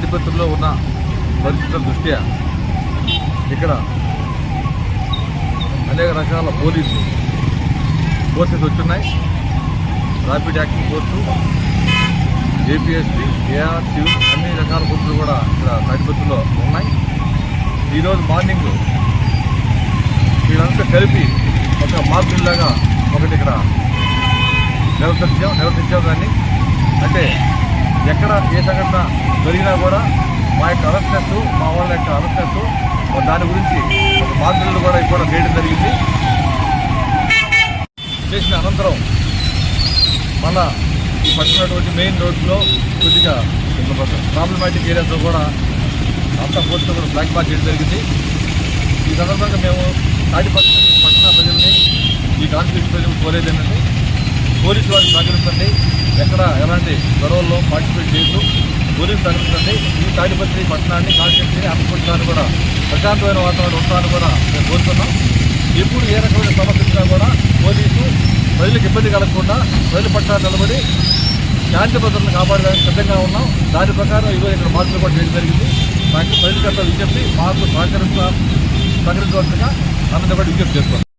తాడిపత్రిలో ఉన్న పరిస్థితుల దృష్ట్యా ఇక్కడ అనేక రకాల police forces వచ్చున్నాయి. Rapid action force APSP AR civil అన్ని రకాల ఫోర్సులు కూడా ఇక్కడ తాడిపత్రిలో ఉన్నాయి. ఈరోజు మార్నింగ్ వీళ్ళంతా కలిపి ఒక మార్పులాగా ఒకటి ఇక్కడ నిర్వర్తించాం నిర్వర్తించాం దాన్ని. అంటే ఎక్కడ ఏ సంఘటన జరిగినా కూడా మా యొక్క అరెస్టెస్ మా వాళ్ళ యొక్క అరెస్టెస్ దాని గురించి ఒక బాధ్యతలు కూడా ఇక్కడ చేయడం జరిగింది. చేసిన అనంతరం మళ్ళా ఈ పట్టినటువంటి మెయిన్ రోడ్లో కొద్దిగా ప్రాబ్లమాటిక్ ఏరియాస్లో కూడా అంతా పోస్ట్ కూడా బ్లాక్ మార్క్ చేయడం జరిగింది. ఈ సందర్భంగా మేము తాడిపత్రి పట్టణ ప్రజల్ని ఈ కాన్ఫ్లిక్ట్ ప్రజలు కోరేదేనండి పోలీసు వారికి సహకరించండి ఎక్కడ ఎలాంటి గొడవల్లో పార్టిసిపేట్ చేయొద్దు. పోలీసు సహకరించండి ఈ తాడిపత్రి పట్టణాన్ని కాన్స్టిట్యూన్సీని ఆత్మపట్టాన్ని కూడా ప్రశాంతమైన వాతావరణం ఉంటాన్ని కూడా మేము కోరుతున్నాం. ఎప్పుడు ఏ రకమైన సమస్య కూడా పోలీసు ప్రజలకు ఇబ్బంది కలగకుండా ప్రజల పట్ల నిలబడి శాంతి భద్రతను కాపాడడానికి సిద్ధంగా ఉన్నాం. దాని ప్రకారం ఈరోజు ఇక్కడ మార్పులు కూడా చేయడం జరిగింది. మాకు ప్రజలకంతా విజ్ఞప్తి. మాకు సహకరించ సహకరించవలసిగా అందరినీ కూడా విజ్ఞప్తి చేస్తున్నాం.